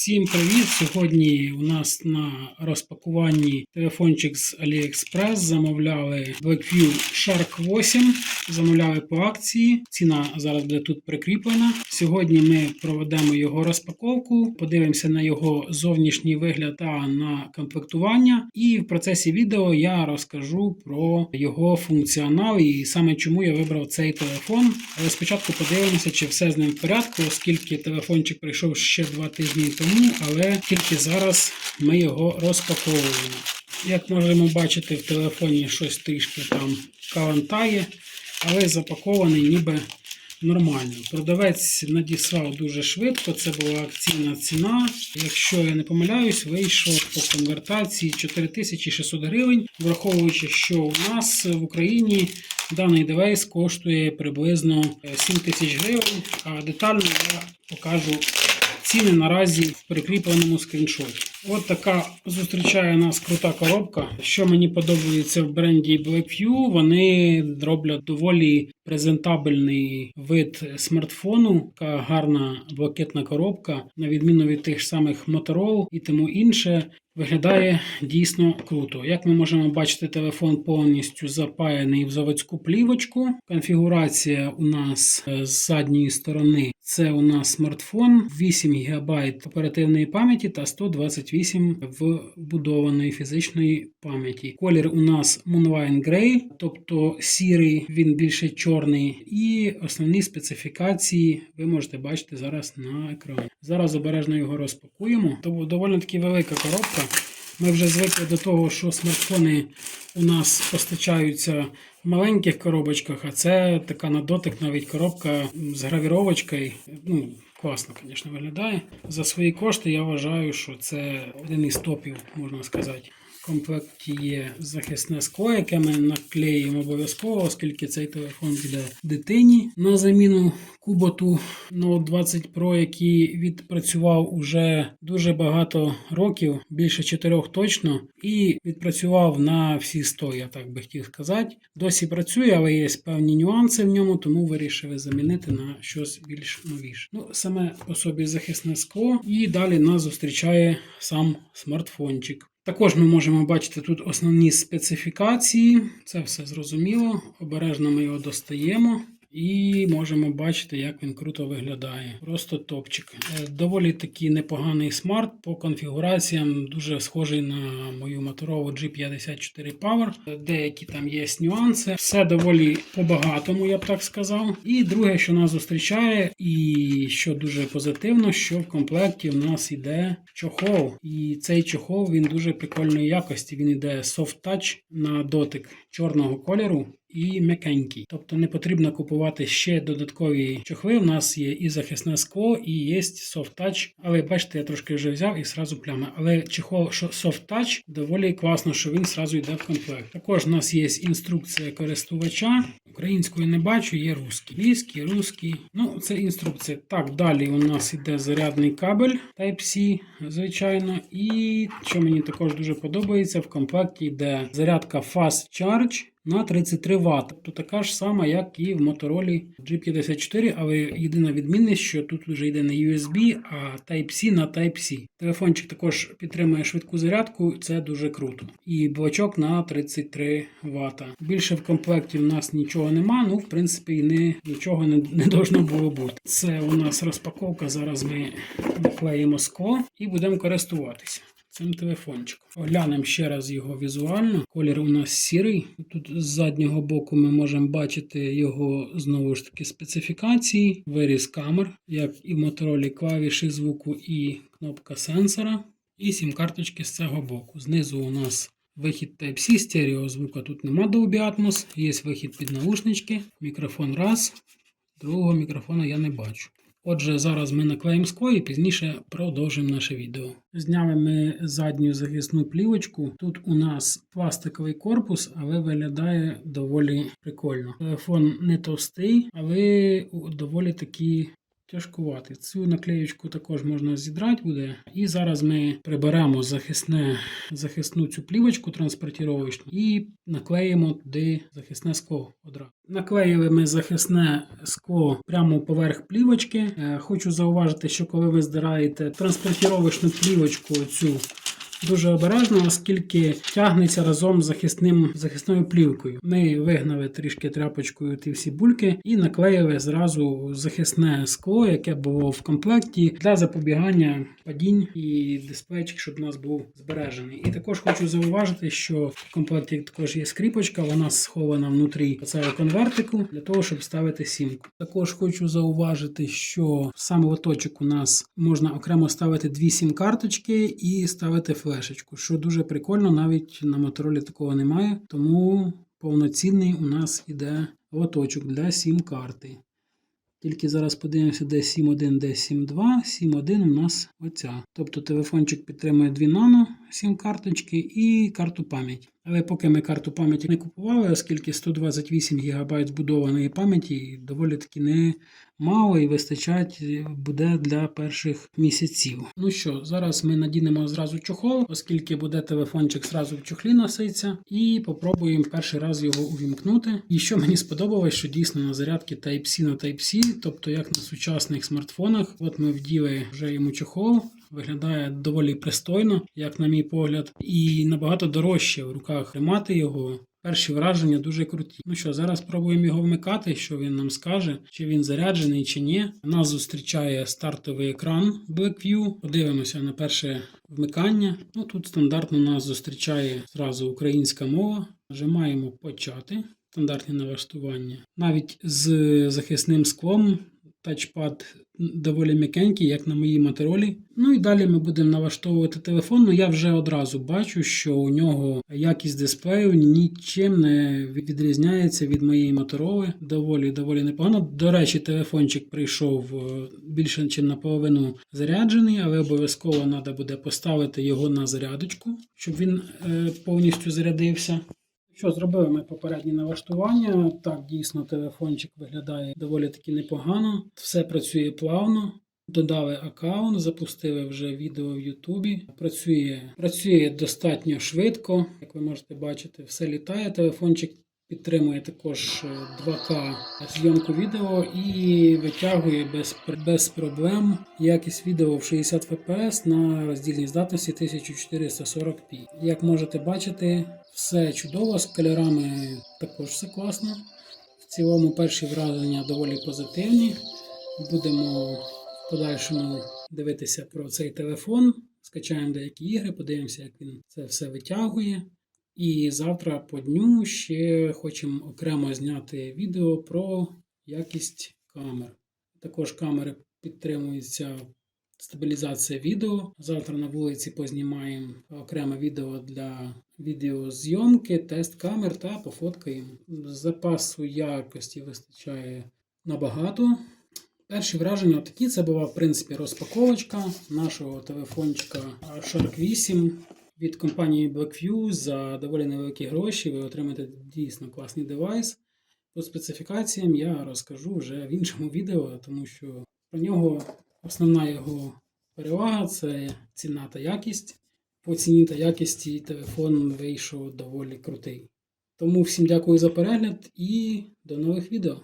Всім привіт! Сьогодні у нас на розпакуванні телефончик з AliExpress. Замовляли Blackview Shark 8. Замовляли по акції. Ціна зараз буде тут прикріплена. Сьогодні ми проведемо його розпаковку, подивимося на його зовнішній вигляд та на комплектування. І в процесі відео я розкажу про його функціонал і саме чому я вибрав цей телефон. Але спочатку подивимося, чи все з ним в порядку, оскільки телефончик прийшов ще два тижні тому, але тільки зараз ми його розпаковуємо. Як можемо бачити, в телефоні щось трішки там калантає, але запакований ніби нормально. Продавець надіслав дуже швидко, це була акційна ціна. Якщо я не помиляюсь, вийшов по конвертації 4600 гривень, враховуючи, що у нас в Україні даний девайс коштує приблизно 7 тисяч гривень, а детально я покажу ціни наразі в прикріпленому скріншоті. От така зустрічає нас крута коробка. Що мені подобається в бренді Blackview, вони роблять доволі презентабельний вид смартфону, така гарна блакитна коробка, на відміну від тих самих Motorola і тому інше. Виглядає дійсно круто. Як ми можемо бачити, телефон повністю запаяний в заводську плівочку. Конфігурація у нас е, з задньої сторони це у нас смартфон, 8 ГБ оперативної пам'яті та 128 вбудованої фізичної пам'яті. Колір у нас Moonline Grey, тобто сірий, він більше чорний. І основні специфікації ви можете бачити зараз на екрані. Зараз обережно його розпакуємо. Тобто доволі таки велика коробка. Ми вже звикли до того, що смартфони у нас постачаються в маленьких коробочках, а це така на дотик навіть коробка з гравіровочкою. Ну, класно, звісно, виглядає. За свої кошти я вважаю, що це один із топів, можна сказати. В комплекті є захисне скло, яке ми наклеїмо обов'язково, оскільки цей телефон буде дитині на заміну куботу Note 20 Pro, який відпрацював уже дуже багато років, більше чотирьох точно, і відпрацював на всі 100, я так би хотів сказати. Досі працює, але є певні нюанси в ньому, тому вирішили замінити на щось більш новіше. Ну, саме по собі захисне скло, і далі нас зустрічає сам смартфончик. Також ми можемо бачити тут основні специфікації. Це все зрозуміло. Обережно ми його достаємо. І можемо бачити, як він круто виглядає. Просто топчик. Е, Доволі таки непоганий смарт по конфігураціям, дуже схожий на мою Motorola G54 Power. Деякі там є нюанси. Все доволі по-багатому, я б так сказав. І друге, що нас зустрічає, і що дуже позитивно, що в комплекті в нас йде чохол. І цей чохол він дуже прикольної якості. Він йде soft touch на дотик чорного кольору і м'якенький. Тобто не потрібно купувати ще додаткові чохли. У нас є і захисне скло, і є soft touch. Але бачите, я трошки вже взяв і сразу плями. Але чехол soft touch доволі класно, що він сразу йде в комплект. Також у нас є інструкція користувача. Української не бачу, є русський. Львівський, русський. Ну, це інструкція. Так, далі у нас іде зарядний кабель Type-C, звичайно. І що мені також дуже подобається, в комплекті йде зарядка Fast Charge на 33 Вт. Тобто така ж сама, як і в Motorola G54, але єдина відмінність, що тут вже йде не USB, а Type-C на Type-C. Телефончик також підтримує швидку зарядку, це дуже круто. І блочок на 33 Вт. Більше в комплекті в нас нічого нема, ну в принципі і нічого не, не должно було бути. Це у нас розпаковка. Зараз ми наклеїмо скло і будемо користуватися цим телефончиком. Оглянемо ще раз його візуально. Колір у нас сірий. Тут з заднього боку ми можемо бачити його знову ж таки специфікації, виріз камер, як і в Motorola клавіші звуку і кнопка сенсора. І сім карточки з цього боку. Знизу у нас вихід Type-C, стерео звука тут нема Dolby Atmos, є вихід під наушнички, мікрофон раз, другого мікрофона я не бачу. Отже, зараз ми наклеїмо скло пізніше продовжимо наше відео. Зняли ми задню захисну плівочку. Тут у нас пластиковий корпус, але виглядає доволі прикольно. Телефон не товстий, але доволі таки тяжкувати. Цю наклеєчку також можна зідрати буде. І зараз ми приберемо захисне, захисну цю плівочку транспортіровочну і наклеїмо туди захисне скло одразу. Наклеїли ми захисне скло прямо поверх плівочки. Е, Хочу зауважити, що коли ви здираєте транспортіровочну плівочку цю дуже обережно, оскільки тягнеться разом з захисним, захисною плівкою. Ми вигнали трішки тряпочкою ті всі бульки і наклеїли зразу захисне скло, яке було в комплекті для запобігання падінь і дисплейчик, щоб у нас був збережений. І також хочу зауважити, що в комплекті також є скріпочка, вона схована внутрі цього конвертику для того, щоб ставити сімку. Також хочу зауважити, що сам лоточок у нас можна окремо ставити дві сім-карточки і ставити флешечку, що дуже прикольно, навіть на моторолі такого немає, тому повноцінний у нас іде лоточок для сім-карти. Тільки зараз подивимося, де 7.1, де 7.2. 7.1 у нас оця. Тобто телефончик підтримує 2 нано, 7 карточки і карту пам'яті. Але поки ми карту пам'яті не купували, оскільки 128 ГБ збудованої пам'яті доволі таки не мало і вистачать буде для перших місяців. Ну що, зараз ми надінемо зразу чохол, оскільки буде телефончик зразу в чохлі носиться, і попробуємо перший раз його увімкнути. І що мені сподобалось, що дійсно на зарядки Type-C на Type-C, тобто як на сучасних смартфонах, от ми вділи вже йому чохол. Виглядає доволі пристойно, як на мій погляд, і набагато дорожче в руках тримати його. Перші враження дуже круті. Ну що, зараз спробуємо його вмикати, що він нам скаже, чи він заряджений, чи ні. Нас зустрічає стартовий екран Blackview. Подивимося на перше вмикання. Ну тут стандартно нас зустрічає зразу українська мова. Нажимаємо почати. Стандартні налаштування. Навіть з захисним склом тачпад доволі м'якенький, як на моїй моторолі. Ну і далі ми будемо налаштовувати телефон. Ну я вже одразу бачу, що у нього якість дисплею нічим не відрізняється від моєї мотороли. Доволі доволі непогано. До речі, телефончик прийшов е, більше, ніж наполовину заряджений, але обов'язково треба буде поставити його на зарядочку, щоб він е, повністю зарядився. Що зробили ми попередні налаштування? Так, дійсно, телефончик виглядає доволі таки непогано. Все працює плавно. Додали аккаунт, запустили вже відео в Ютубі. Працює, працює достатньо швидко. Як ви можете бачити, все літає. Телефончик підтримує також е, 2К зйомку відео і витягує без, без проблем якість відео в 60 fps на роздільній здатності 1440p. Як можете бачити, все чудово, з кольорами також все класно. В цілому перші враження доволі позитивні. Будемо в подальшому дивитися про цей телефон. Скачаємо деякі ігри, подивимося, як він це все витягує. І завтра по дню ще хочемо окремо зняти відео про якість камер. Також камери підтримуються стабілізація відео. Завтра на вулиці познімаємо окреме відео для відеозйомки, тест камер та пофоткаємо. Запасу якості вистачає набагато. Перші враження такі. Це була, в принципі, розпаковочка нашого телефончика Shark 8 від компанії Blackview за доволі невеликі гроші. Ви отримаєте дійсно класний девайс. По специфікаціям я розкажу вже в іншому відео, тому що про нього основна його перевага це ціна та якість. По ціні та якісті телефон вийшов доволі крутий. Тому всім дякую за перегляд і до нових відео.